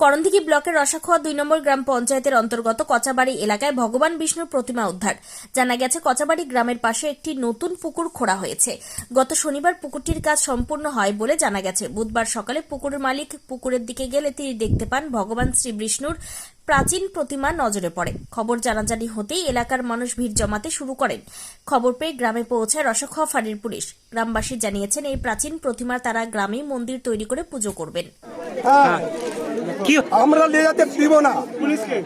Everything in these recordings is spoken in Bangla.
করণদিঘি ব্লকের রসাখোয়া দুই নম্বর গ্রাম পঞ্চায়েতের অন্তর্গত কচাবাড়ি এলাকায় ভগবান বিষ্ণুর প্রতিমা উদ্ধার। জানা গেছে, কচাবাড়ি গ্রামের পাশে একটি নতুন পুকুর খোঁড়া হয়েছে। গত শনিবার পুকুরটির কাজ সম্পূর্ণ হয় বলে জানা গেছে। বুধবার সকালে পুকুরের মালিক পুকুরের দিকে গেলে তিনি দেখতে পান ভগবান শ্রী বিষ্ণুর প্রাচীন প্রতিমা নজরে পড়ে। খবর জানাজানি হতেই এলাকার মানুষ ভিড় জমাতে শুরু করেন। খবর পেয়ে গ্রামে পৌঁছায় রসখোয়া ফাঁড়ির পুলিশ। গ্রামবাসী জানিয়েছেন, এই প্রাচীন প্রতিমা তারা গ্রামেই মন্দির তৈরি করে পুজো করবেন। হ্যাঁ। কি? আমরা নিয়ে যেতে দিব না। পুলিশকে?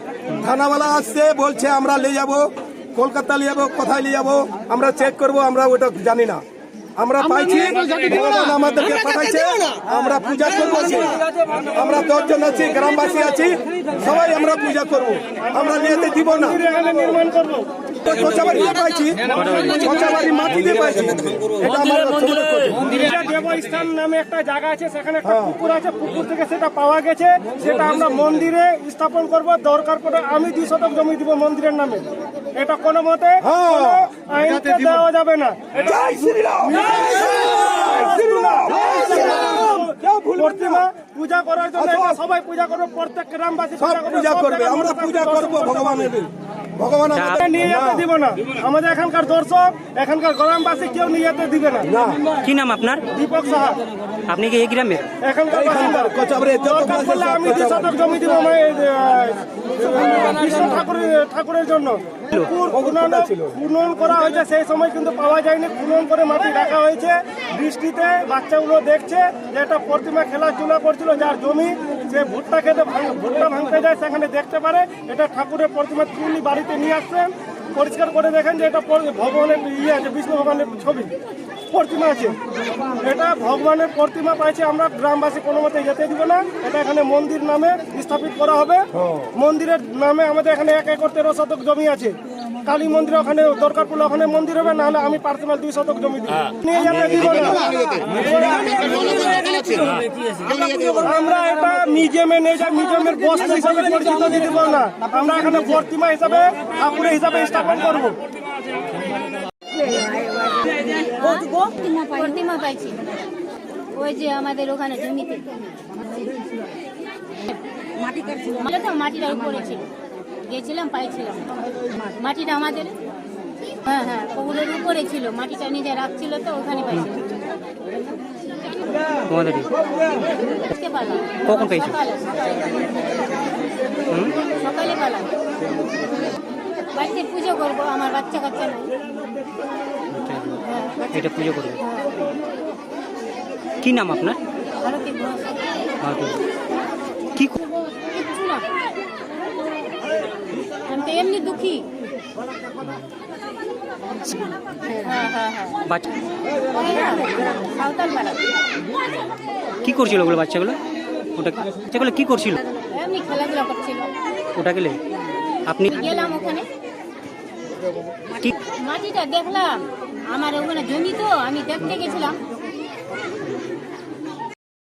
থানাওয়ালা আসছে বলছে আমরা নিয়ে যাব। কলকাতা নিয়ে যাব কোথায় নিয়ে যাব? আমরা চেক করব আমরা ওটা জানি না। আমরা পাইছি ভগবান আমাদেরকে পাঠাইছে। আমরা পূজা করব। আছি। আমরা দশজন আছি গ্রামবাসী আছি। সবাই আমরা পূজা করব। আমরা নিয়ে যেতে দিব না। নির্মাণ করব? কোচাবাড়ি দিয়ে পাইছি। কোচাবাড়ি মাটি দিয়ে পাইছি। এটা আমার ছোট দেবস্থান নামে একটা জায়গা আছে সেখানে একটা পুকুর আছে পুকুর থেকে সেটা পাওয়া গেছে। সেটা আমরা মন্দিরে স্থাপন করব। দরকার পড়ে আমি দুই শতক জমি দিব মন্দিরের নামে। এটা কোনো মতে হ্যাঁ। আইনকে দেওয়া যাবে না। জয় শ্রীরাম! জয় প্রতিমা পূজা করার জন্য সবাই পূজা করবে প্রত্যেক গ্রামবাসী সব পূজা করবে। আমরা পূজা করব ভগবানের। ভগবান নিয়ে যেতে দিব না। আমাদের এখানকার দর্শক এখানকার গ্রামবাসী কেউ নিয়ে যেতে দিবে না। কি নাম আপনার? দীপক সাহা। আপনি কি এই গ্রামের? এখানকার বাসিন্দা। কোচাবাড়ি দরকার পড়লে আমি যে। শতক জমি দিব আমার আহ, ঠাকুরের ঠাকুরের জন্য। খনন করা হয়েছে সেই সময় কিন্তু পাওয়া যায়নি। খনন করে মাটি রাখা হয়েছে। বৃষ্টিতে বাচ্চাগুলো দেখছে যে একটা প্রতিমা খেলাধুলা করছিল যার জমি সে ভুট্টা খেতে ভুট্টা ভাঙতে যায় সেখানে দেখতে পারে। এটা ঠাকুরের প্রতিমা তুলি বাড়িতে নিয়ে আসছেন পরিষ্কার করে দেখেন যে এটা ভগবানের ইয়ে আছে বিষ্ণু ভগবানের ছবি। প্রতিমা আছে। এটা ভগবানের প্রতিমা পাইছে আমরা গ্রামবাসী কোনো মতে যেতে দিব না। এটা এখানে মন্দির নামে স্থাপিত করা হবে। মন্দিরের নামে আমাদের এখানে এক একর তেরো শতক জমি আছে। কালী মন্দির ওখানে দরকার পড়লে ওখানে মন্দির হবে নাহলে আমি পার্সোনাল দুই শতক জমি দিব। নিয়ে যেতে। দিব না আমরা এটা মিউজিয়ামে নিয়ে যাই মিউজিয়ামের বস্তু হিসাবে পরিচিত দিয়ে দিব না। আমরা এখানে প্রতিমা হিসাবে ঠাকুরের হিসাবে স্থাপন করব। প্রতিমা পাইছি। ওই যে আমাদের ওখানে জমিতে। মাটি কাটছিল। উপরে ছিল। গেছিলাম পাইছিলাম মাটিটা আমাদের হ্যাঁ হ্যাঁ পুকুরের উপরে ছিল মাটিটা নিজে রাখছিল তো ওখানে কখন পেয়েছ? সকালে পালাম বাড়িতে পুজো করব আমার বাচ্চা কাচ্চা নাই হ্যাঁ এটা পুজো করবে হ্যাঁ কি নাম আপনার ভারতী। কি না এমনি দুঃখী। হ্যাঁ হ্যাঁ হ্যাঁ। কি করছিল ওগুলো বাচ্চাগুলো? ওটা বাচ্চাগুলো কি করছিল? এমনি খেলাধুলা করছিল। ওটা গেলে? আপনি গেলাম ওখানে। মাটিটা দেখলাম। আমার ওখানে জমি তো আমি দেখতে গেছিলাম।